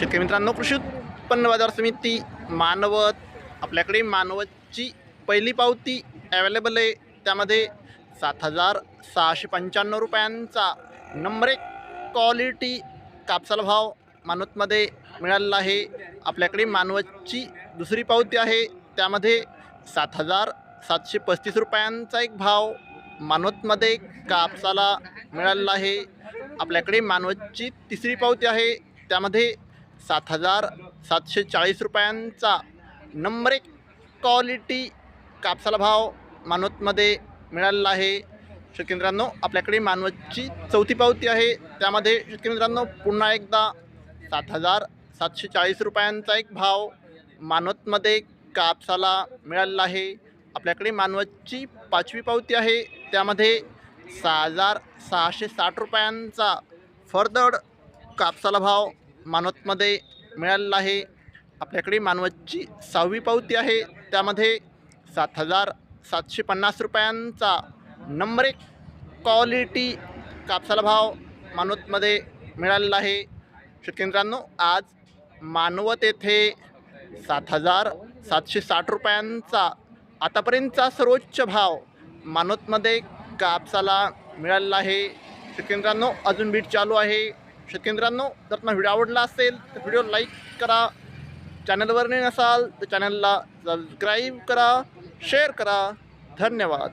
शेतकरी मित्रांनो कृषी उत्पन्न बाजार समिती मानवत आपल्याकडे मानवतची पहिली पावती ॲवेलेबल आहे. त्यामध्ये सात हजार सहाशे पंच्याण्णव रुपयांचा नंबर एक क्वालिटी कापसाला भाव मानवतमध्ये मिळालेला आहे. आपल्याकडे मानवतची दुसरी पावती आहे. त्यामध्ये सात हजार सातशे पस्तीस रुपयांचा एक भाव मानवतमध्ये कापसाला मिळालेला आहे. आपल्याकडे मानवतची तिसरी पावती आहे. त्यामध्ये सात हजार सातशे चाळीस रुपयांचा नंबर एक क्वालिटी कापसाला भाव मानवतमध्ये मिळालेला आहे. शेतकरी आपल्याकडे मानवतची चौथी पावती आहे. त्यामध्ये शेतकरी पुन्हा एकदा सात हजार सातशे चाळीस रुपयांचा एक भाव मानवतमध्ये कापसाला मिळालेला आहे. आपल्याकडे मानवतची पाचवी पावती आहे. त्यामध्ये सहा हजार सहाशे साठ रुपयांचा फरदड कापसाला भाव मानवतमध्ये मिळालेला आहे. आपल्याकडे मानवतची सहावी पावती आहे. त्यामध्ये सात हजार सातशे पन्नास रुपयांचा नंबर एक क्वालिटी कापसाला भाव मानवतमध्ये मिळालेला आहे. शेतकरी आज मानवत येथे सात हजार सातशे साठ रुपयांचा आतापर्यंतचा सर्वोच्च भाव मानवतमध्ये कापसाला मिळालेला आहे. शेतकरी अजून बीट चालू आहे. शेतकरी जर तुम्हाला व्हिडिओ आवडला असेल तर व्हिडिओ लाईक करा. चॅनलवर नाही नसाल तर चॅनलला सबस्क्राईब करा शेअर करा. धन्यवाद.